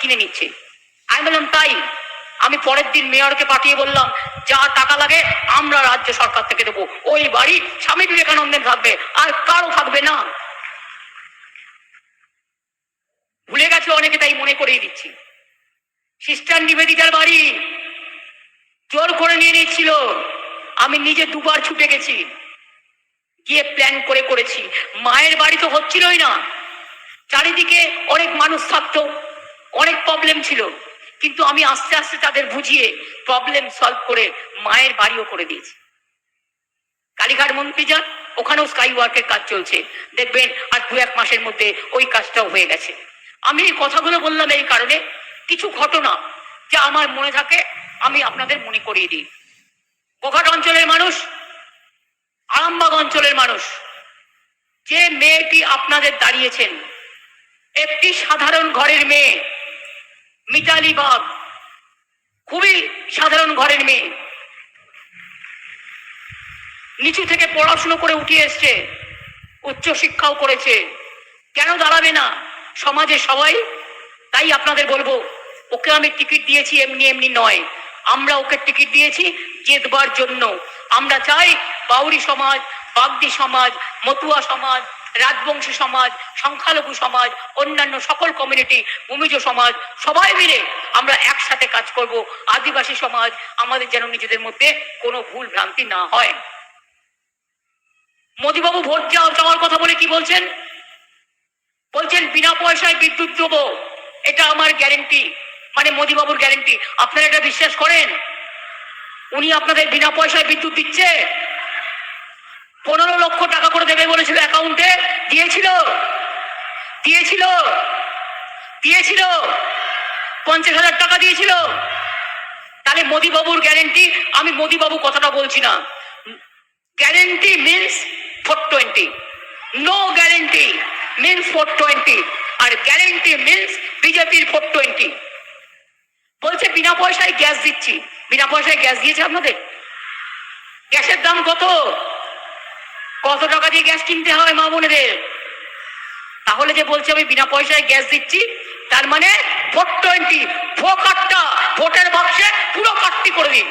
কিনে নিচ্ছে। আমি বললাম, তাই। আমি পরের দিন মেয়রকে পাঠিয়ে বললাম, যা টাকা লাগে আমরা রাজ্য সরকার থেকে দেবো। ওই বাড়ি স্বামী বিবেকানন্দের থাকবে, আর কারও থাকবে না। ভুলে গেছে অনেকে, তাই মনে করিয়ে দিচ্ছি। সিস্টার নিবেদিতার বাড়ি জোর করে নিয়ে নিচ্ছিল আমি নিজে দুবার ছুটে গেছি। গিয়ে প্ল্যান করে করেছি। মায়ের বাড়ি তো হচ্ছিলই না। চারিদিকে অনেক মানুষ থাকতো। অনেক প্রবলেম ছিল। কিন্তু আমি আস্তে আস্তে তাদের বুঝিয়ে প্রবলেম সলভ করে মায়ের বাড়িও করে দিয়েছি। কালীঘাট মন্ত্রী যান, ওখানেও স্কাই ওয়ার্কের কাজ চলছে। দেখবেন আর দু এক মাসের মধ্যে ওই কাজটাও হয়ে গেছে। আমি এই কথাগুলো বললাম এই কারণে, কিছু ঘটনা যা আমার মনে থাকে, আমি আপনাদের মনে করিয়ে দিই। গোঘাট অঞ্চলের মানুষ, আরামবাগ অঞ্চলের মানুষ, যে মেয়েটি আপনাদের দাঁড়িয়েছেন, একটি সাধারণ ঘরের মেয়ে মিতালি বাগ খুবই সাধারণ ঘরের মেয়ে। নিচু থেকে পড়াশুনো করে উঠে এসছে, উচ্চ শিক্ষাও করেছে। কেন দাঁড়াবে না? সমাজে সবাই, তাই আপনাদের বলব, ওকে আমি টিকিট দিয়েছি এমনি এমনি নয়। আমরা ওকে টিকিট দিয়েছি জেতবার জন্য। আমরা চাই বাউরি সমাজ, বাগদি সমাজ, মতুয়া সমাজ রাজবংশী সমাজ, সংখ্যালঘু সমাজ, অন্যান্য সকল কমিউনিটি ভূমিজ সমাজ, সবাই মিলে আমরা একসাথে কাজ করব। আদিবাসী সমাজ আমাদের যেন নিজেদের মধ্যে কোনো ভুল ভ্রান্তি না হয়। মোদীবাবু ভোট যাও চাওয়ার কথা বলে কি বলছেন? বলছেন, বিনা পয়সায় বিদ্যুৎ দেবো। এটা আমার গ্যারেন্টি মানে মোদীবাবুর গ্যারেন্টি আপনারা এটা বিশ্বাস করেন? উনি আপনাদের বিনা পয়সায় বিদ্যুৎ দিচ্ছে? পনেরো লক্ষ টাকা দেবে বলেছিল অ্যাকাউন্টে? দিয়েছিল। দিয়েছিল। দিয়েছিল। পঞ্চাশ হাজার টাকা দিয়েছিল। তাহলে মোদীবাবুর গ্যারেন্টি আমি মোদীবাবু কথাটা বলছি না। Guarantee means four twenty no guarantee means four twenty আর গ্যারেন্টি মিনস বিজেপির ফোর টোয়েন্টি বলছে, বিনা পয়সায় গ্যাস দিচ্ছি। বিনা পয়সায় গ্যাস দিয়েছে আপনাদের? গ্যাসের দাম কত? কত টাকা দিয়ে গ্যাস কিনতে হয় মা বোনেদের তাহলে যে বলছে আমি বিনা পয়সায় গ্যাস দিচ্ছি, তার মানে ফোর টোয়েন্টি ভো কাটটা ভোটের বাক্সে পুরো কাটতি করে দিন।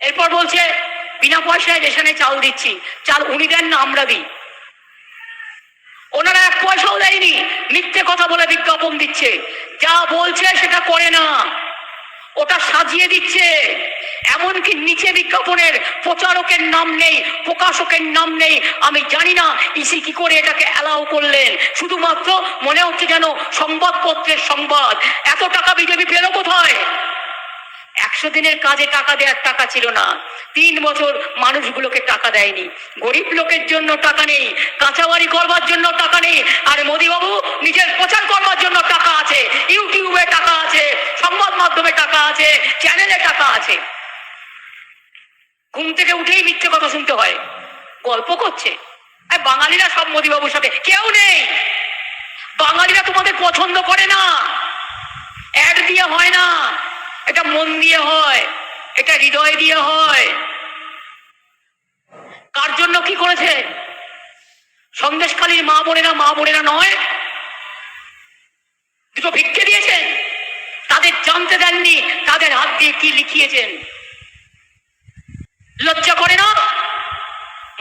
এরপর বলছে, বিনা পয়সায় রেশনে চাল দিচ্ছি, চাল উনি দেন না আমরা দিই। ওনারা এক পয়সাও দেয়নি, মিথ্যে কথা বলে বিজ্ঞাপন দিচ্ছে। যা বলছে সেটা করে না। ওটা সাজিয়ে দিচ্ছে। এমনকি নিচে বিজ্ঞাপনের প্রচারকের নাম নেই, প্রকাশকের নাম নেই। আমি জানি না ইসি কি করে এটাকে অ্যালাউ করলেন। শুধুমাত্র মনে হচ্ছে যেন সংবাদপত্রের সংবাদ। এত টাকা বিজেপি পেল কোথায়? একশো দিনের কাজে টাকা দেওয়ার টাকা ছিল না। তিন বছর মানুষগুলোকে টাকা দেয়নি। গরিব লোকের জন্য টাকা নেই কাঁচা বাড়ি করবার জন্য টাকা নেই, আর মোদীবাবু নিজের প্রচার করবার জন্য টাকা আছে ইউটিউবে টাকা আছে সংবাদ মাধ্যমে টাকা আছে চ্যানেলে টাকা আছে। ঘুম থেকে উঠেই মিথ্যে কথা শুনতে হয়। গল্প করছে। আর বাঙালিরা সব মোদীবাবুর সাথে। কেউ নেই। বাঙালিরা তোমাদের পছন্দ করে না। অ্যাড দিয়ে হয় না। এটা মন দিয়ে হয়। এটা হৃদয় দিয়ে হয়। কার জন্য কি করেছে? সন্দেশখালীর মা বোনেরা মা বোনেরা নয়। তাদের কি লিখিয়েছেন? লজ্জা করে না?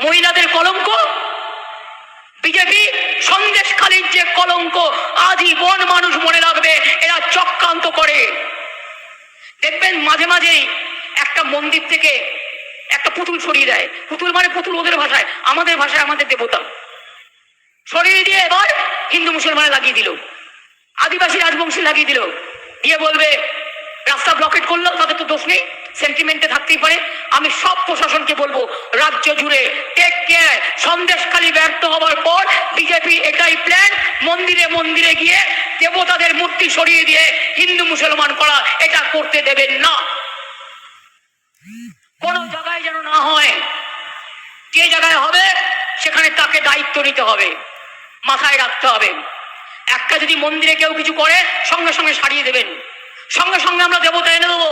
মহিলাদের কলঙ্ক? বিজেপি সন্দেশখালীর যে কলঙ্ক আজীবন মানুষ মনে রাখবে, এরা চক্রান্ত করে। দেখবেন মাঝে মাঝেই একটা মন্দির থেকে একটা পুতুল সরিয়ে দেয়। পুতুল মানে পুতুল ওদের ভাষায়, আমাদের ভাষায় আমাদের দেবতা। সরিয়ে দিয়ে এবার হিন্দু মুসলমানে লাগিয়ে দিল। আদিবাসী রাজবংশী লাগিয়ে দিল। দিয়ে বলবে রাস্তা ব্লকেট করল তাদের তো দোষ নেই। সেন্টিমেন্টে থাকতেই পারে। আমি সব প্রশাসনকে বলব, রাজ্য জুড়ে টেক কেয়ার সন্দেশখালী ব্যর্থ হওয়ার পর বিজেপি এটাই প্ল্যান মন্দিরে মন্দিরে গিয়ে দেবতাদের মূর্তি সরিয়ে দিয়ে হিন্দু মুসলমান করা, এটা করতে দেবেন না। কোন জায়গায় যেন না হয়, যে জায়গায় হবে, সেখানে তাকে দায়িত্ব নিতে হবে, মাথায় রাখতে হবে। একটা যদি মন্দিরে কেউ কিছু করে, সঙ্গে সঙ্গে সারিয়ে দেবেন। সঙ্গে সঙ্গে আমরা দেবতা এনে দেবো।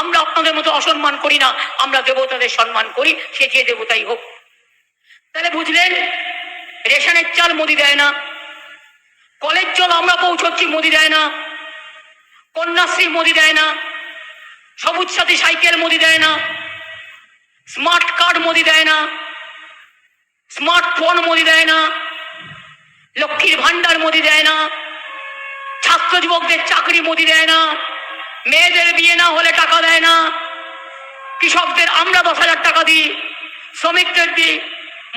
আমরা আপনাদের মতো অসম্মান করি না, আমরা দেবতাদের সম্মান করি, সে যে দেবতাই হোক। তাহলে বুঝলেন, রেশনের চাল মোদি দেয় না আমরা পৌঁছচ্ছি মোদি দেয় না, কন্যাশ্রী মোদি দেয় না, সবুজ সাথী সাইকেল মোদি দেয় না, স্মার্ট কার্ড মোদি দেয় না, স্মার্টফোন মোদি দেয় না, লক্ষ্মীর ভান্ডার মোদি দেয় না ছাত্র যুবকদের চাকরি মোদি দেয় না, মেয়েদের বিয়ে না হলে টাকা দেয় না। কৃষকদের আমরা দশ হাজার টাকা দিই, শ্রমিকদের দিই,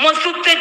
মজদুরদের